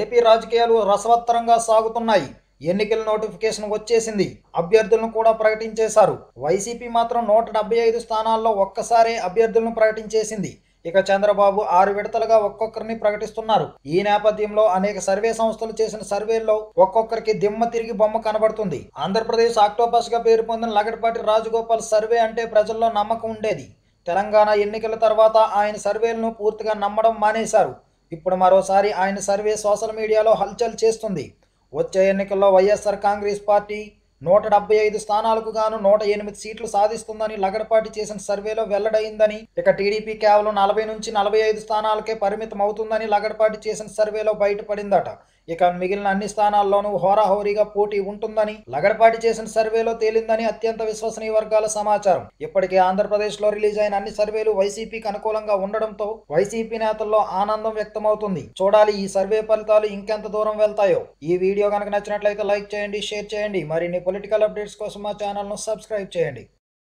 AP రాజకీయాలు రసవత్తరంగా సాగుతున్నాయి. ఎన్నికల నోటిఫికేషన్ వచ్చేసింది. అభ్యర్థులను కూడా ప్రకటించేశారు. వైసీపీ మాత్రం నూట డెబ్బై ఐదు స్థానాల్లో ఒక్కసారే అభ్యర్థులను ప్రకటించేసింది. ఇక చంద్రబాబు ఆరు విడతలుగా ఒక్కొక్కరిని ప్రకటిస్తున్నారు. ఈ నేపథ్యంలో అనేక సర్వే సంస్థలు చేసిన సర్వేల్లో ఒక్కొక్కరికి దిమ్మ తిరిగి బొమ్మ కనబడుతుంది. ఆంధ్రప్రదేశ్ ఆక్టోపస్గా పేరు పొందిన లగడపాటి రాజగోపాల్ సర్వే అంటే ప్రజల్లో నమ్మకం ఉండేది. తెలంగాణ ఎన్నికల తర్వాత ఆయన సర్వేలను పూర్తిగా నమ్మడం మానేశారు. ఇప్పుడు మరోసారి ఆయన సర్వే సోషల్ మీడియాలో హల్చల్ చేస్తుంది. వచ్చే ఎన్నికల్లో వైఎస్ఆర్ కాంగ్రెస్ పార్టీ నూట డెబ్బై ఐదు స్థానాలకు గాను నూట ఎనిమిది సీట్లు సాధిస్తుందని లగడపాటి చేసిన సర్వేలో వెల్లడైందని. ఇక టీడీపీ కేవలం నలభై నుంచి నలభై ఐదు స్థానాలకే పరిమితం అవుతుందని లగడపాటి చేసిన సర్వేలో బయటపడిందట. ఇక మిగిలిన అన్ని స్థానాల్లోనూ హోరాహోరీగా పోటీ ఉంటుందని లగడపాటి చేసిన సర్వేలో తేలిందని అత్యంత విశ్వసనీయ వర్గాల సమాచారం. ఇప్పటికే ఆంధ్రప్రదేశ్లో రిలీజ్ అయిన అన్ని సర్వేలు వైసీపీకి అనుకూలంగా ఉండడంతో వైసీపీ నేతల్లో ఆనందం వ్యక్తమవుతుంది. చూడాలి ఈ సర్వే ఫలితాలు ఇంకెంత దూరం వెళ్తాయో. ఈ వీడియో కనుక నచ్చినట్లయితే లైక్ చేయండి షేర్ చేయండి. మరిన్ని పొలిటికల్ అప్డేట్స్ కోసం మా ఛానల్ను సబ్స్క్రైబ్ చేయండి.